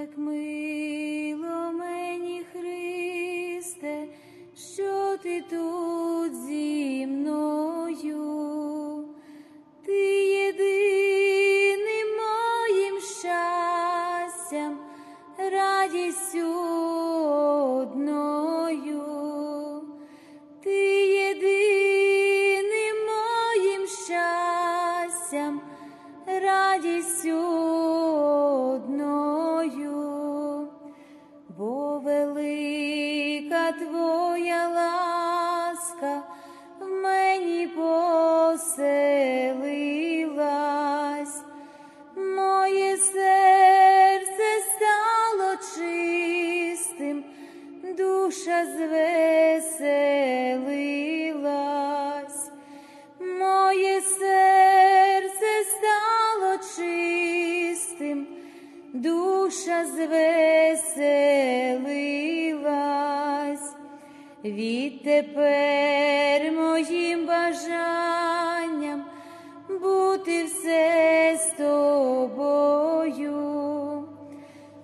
як мило твоя ласка відтепер моїм бажанням бути все з тобою,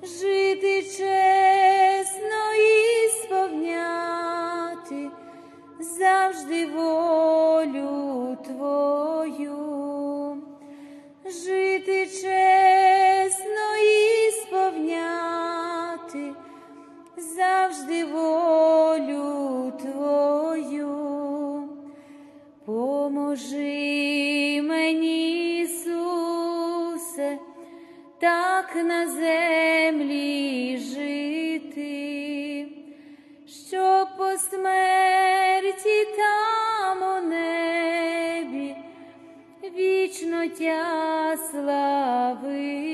жити чесно і сповняти завжди волю твою, жити чесно поможи мені, Ісусе, так на землі жити, що по смерті там у небі вічно тя славити,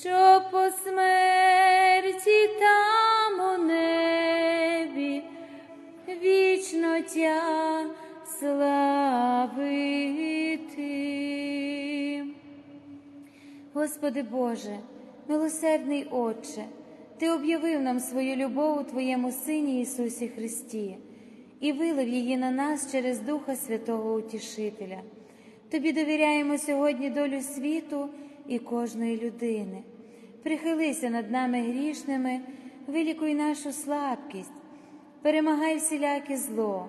що по смерті там у небі вічно тя славити. Господи Боже, милосердний Отче, Ти об'явив нам свою любов у Твоєму Сині Ісусі Христі і вилив її на нас через Духа Святого Утішителя. Тобі довіряємо сьогодні долю світу і кожної людини. Прихилися над нами грішними, вилікуй нашу слабкість, перемагай всіляке зло,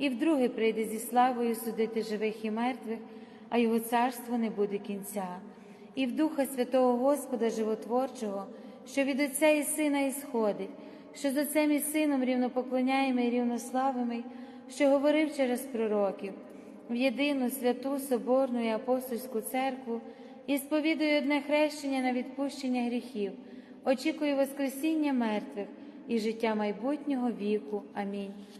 і вдруге прийде зі славою судити живих і мертвих, а його царство не буде кінця, і в Духа Святого Господа Животворчого, що від Отця і Сина ісходить, що з Отцем і Сином рівнопоклоняємо і рівнославимо, що говорив через пророків, в єдину святу Соборну і апостольську церкву і сповідує одне хрещення на відпущення гріхів, очікує Воскресіння мертвих і життя майбутнього віку. Амінь.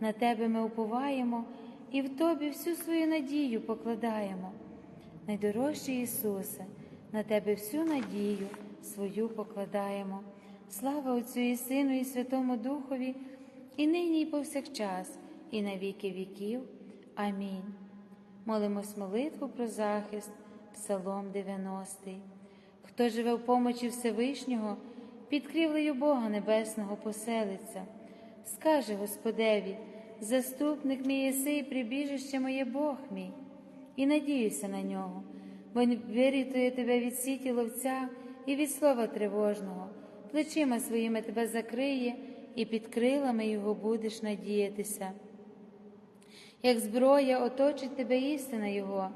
на Тебе ми уповаємо і в Тобі всю свою надію покладаємо. Найдорожчий Ісусе, на Тебе всю надію свою покладаємо. Слава Отцю і Сину, і Святому Духові, і нині, і повсякчас, і на віки віків. Амінь. Молимось молитву про захист, Псалом 90. Хто живе в помочі Всевишнього, під крівлею Бога Небесного поселиться, скаже Господеві, заступник мій єси і прибіжище моє Бог мій, і надіюся на нього, бо вирятує тебе від сіті ловця і від слова тривожного, плечима своїми тебе закриє, і під крилами його будеш надіятися. Як зброя оточить тебе істина Його,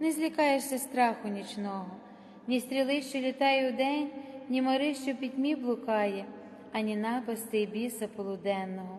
не злякаєшся страху нічного, ні стріли, що літає удень, ні мори, що пітьмі блукає, ані напасти і біса полуденного.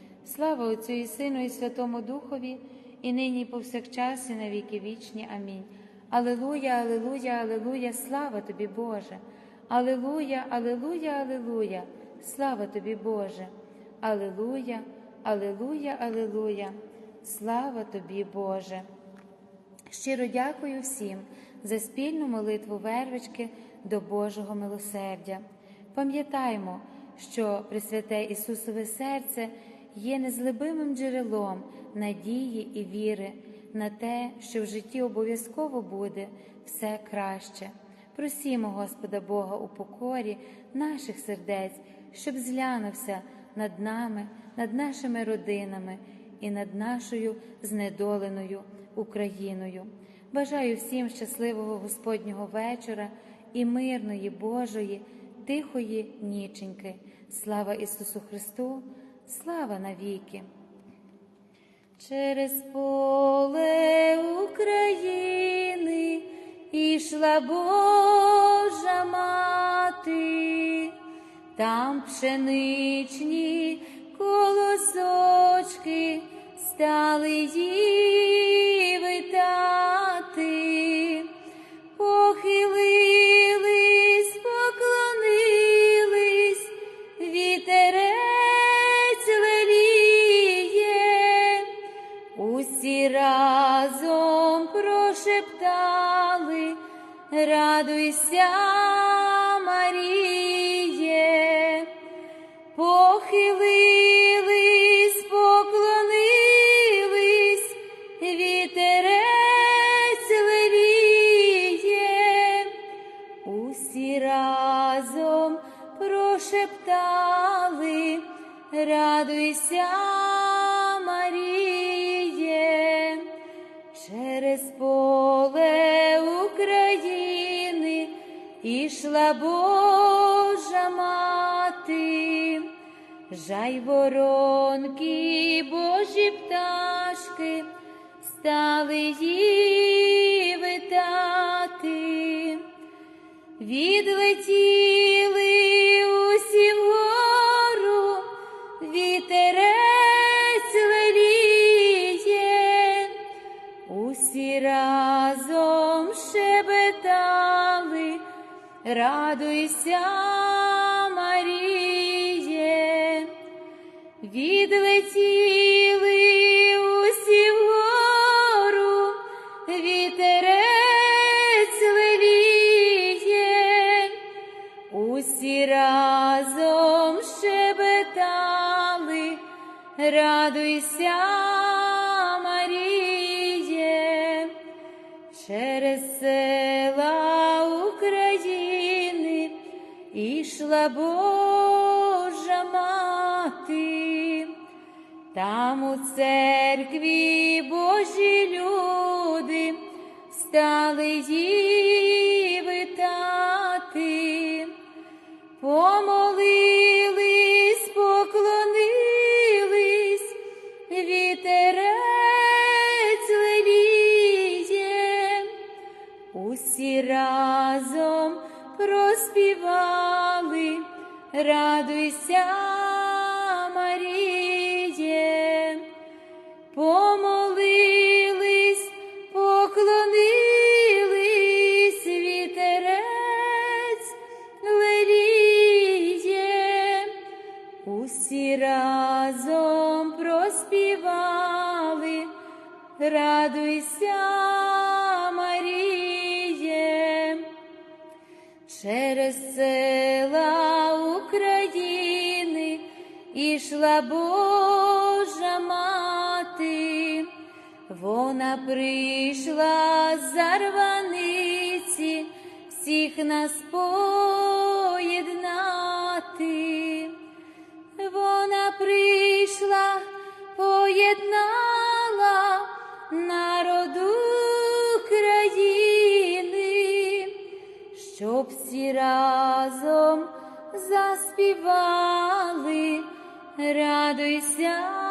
Слава Отцю і Сину, і Святому Духові, і нині, і повсякчас, і на віки вічні. Амінь. Алилуя, Алилуя, Алилуя, слава тобі, Боже. Алилуя, Алилуя, Алилуя, слава тобі, Боже. Алилуя, Алилуя, Алилуя, слава тобі, Боже. Щиро дякую всім за спільну молитву вервички до Божого милосердя. Пам'ятаймо, що Пресвяте Ісусове серце є незлибимим джерелом надії і віри на те, що в житті обов'язково буде все краще. Просімо Господа Бога у покорі наших сердець, щоб зглянувся над нами, над нашими родинами і над нашою знедоленою Україною. Бажаю всім щасливого Господнього вечора і мирної Божої, тихої ніченьки. Слава Ісусу Христу! Слава навіки! Через поле України ішла Божа мати, там пшеничні колосочки стали її радуйся, Маріє, похилились, поклонились, вітерець левіє, усі разом прошептали, радуйся. ஆய்வொரு Маріє, через села України ішла Божа мати. Там у церкві Божі люди стали її витати, помолились, усі разом проспівали, радуйся, ішла Божа мати, вона прийшла зарваниці всіх нас поєднати. Вона прийшла, поєднала народу країни, щоб всі разом заспівали, радуйся,